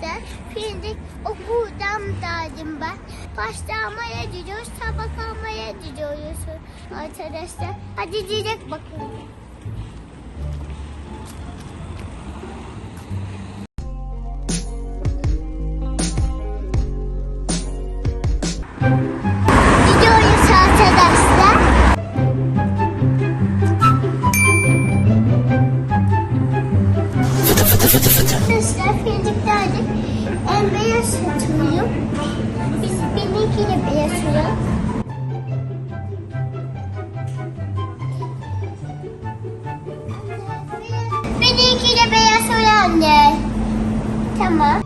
Arkadaşlar şimdi okuldan geldim ben. Pasta almaya gidiyoruz, tabak almaya gidiyoruz arkadaşlar. Hadi direkt bakalım. Gidiyoruz arkadaşlar. Arkadaşlar fildiklerde en beyaz satılıyor. Biz beyaz oluyor. Benimkiyle beyaz oluyor anne. Tamam.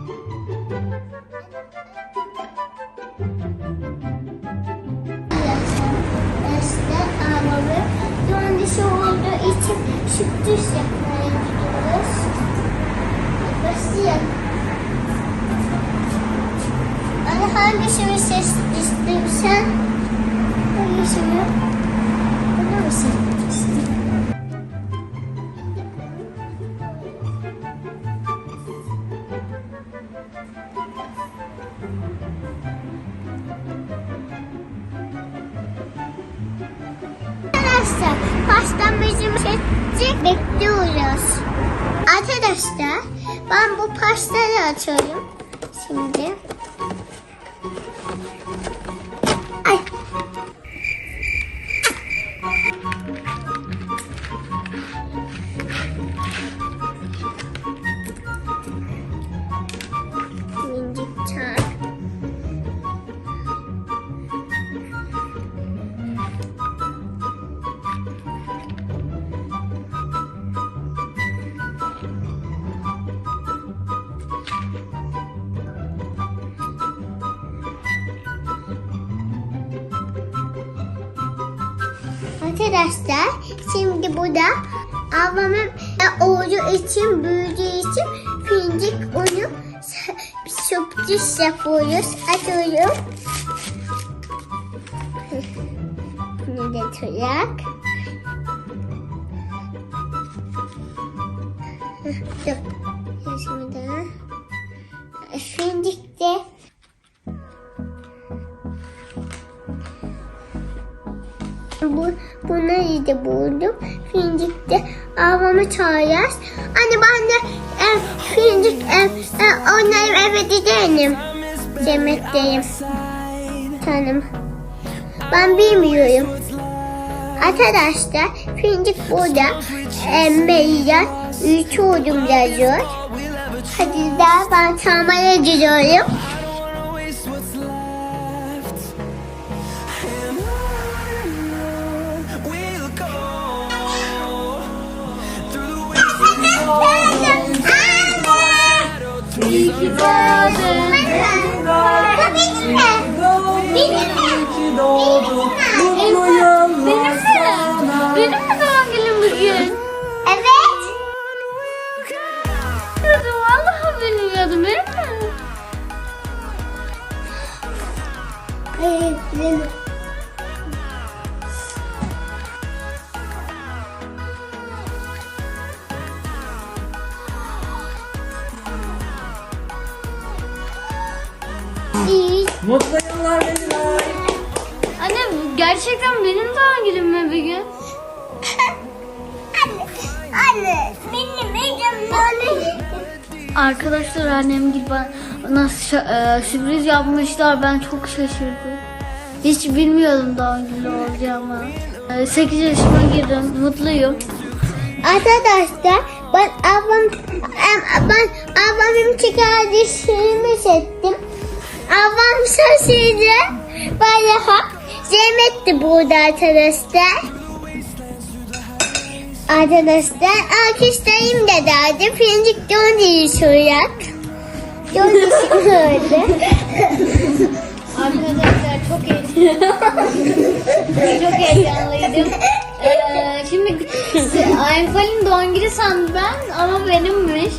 Arkadaşlar ağlamı döndüsü olduğu için sürpriz yapmaya gidiyoruz. Başlayalım. Anne hangisini ses istiyorsan hangisini bunu mu istiyorsun? Arkadaşlar pastam bizim seçecek bekliyoruz. Arkadaşlar ben bu pastayı açıyorum. Şimdi. Çarp. Arkadaşlar şimdi burada ablamın olduğu için büyüdüğü sürpriz yapıyoruz. Açıyorum. Bunu da açarak. Dur. Şimdi daha. Fincik de Bu, bunları da buldum. Fincik'te avamı çağırıyoruz. Anne ben de e, Fincik e, e, onları eve gidelim. Demekteyim. Tanım. Ben bilmiyorum. Arkadaşlar Fincik burada Emre'yle üç oldum yazıyor. Hadi daha ben çalmaya gidiyorum. Wastelands. İyi ki doğdun. Mutlu yıllar sana. Benim mi doğum günüm bugün? Evet. Bilmiyordum. Vallahi bilmiyordum. Benim mi? Evet, benim. İyi. Mutlu yıllar Belinay. Anne gerçekten benim doğum günüm mü bir gün? Anne, anne, benim elimden Arkadaşlar annem gibi bana e, sürpriz yapmışlar. Ben çok şaşırdım. Hiç bilmiyordum doğum günü olacağımı. 8 yaşıma girdim. Mutluyum. Arkadaşlar ben ablam ben ablamın kardeşimi seçtim. Ablam şaşırdı. Bayağı Zeynep burada arkadaşlar. Arkadaşlar alkışlayayım da derdi. Fincik döndüğü soyak. Döndüğü öyle. Arkadaşlar çok heyecanlıydım. çok heyecanlıydım. Ee, şimdi Ayfal'in doğum günü sandım ben ama benimmiş.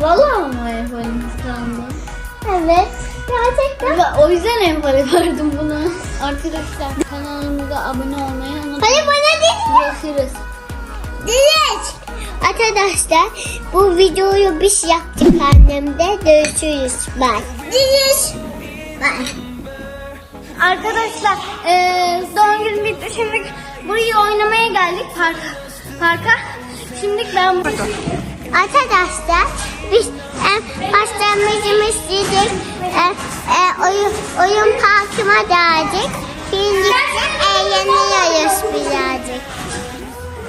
Vallahi mı Ayfal'in sandım? Evet. Gerçekten. O yüzden Ayfal'e verdim bunu. Arkadaşlar kanalımıza abone olmayı unutmayın. Hadi bana değil. Görüşürüz. Dilek. Arkadaşlar bu videoyu biz yaptık annemde. Görüşürüz. Bye. Görüşürüz. Bye. Arkadaşlar eee doğum günü bitti. Şimdi buraya oynamaya geldik parka. parka. Şimdi ben Arkadaşlar biz e, başlamacımı istedik. E, e, oyun, oyun parkıma geldik. Şimdi eğleniyoruz birazcık.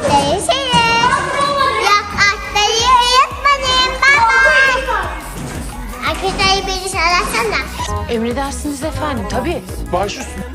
Görüşürüz. Yok atlayı yapmadım. Bye bye. Arkadaşlar beni sarasana. Emredersiniz efendim tabii. We'll go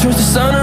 turns to sun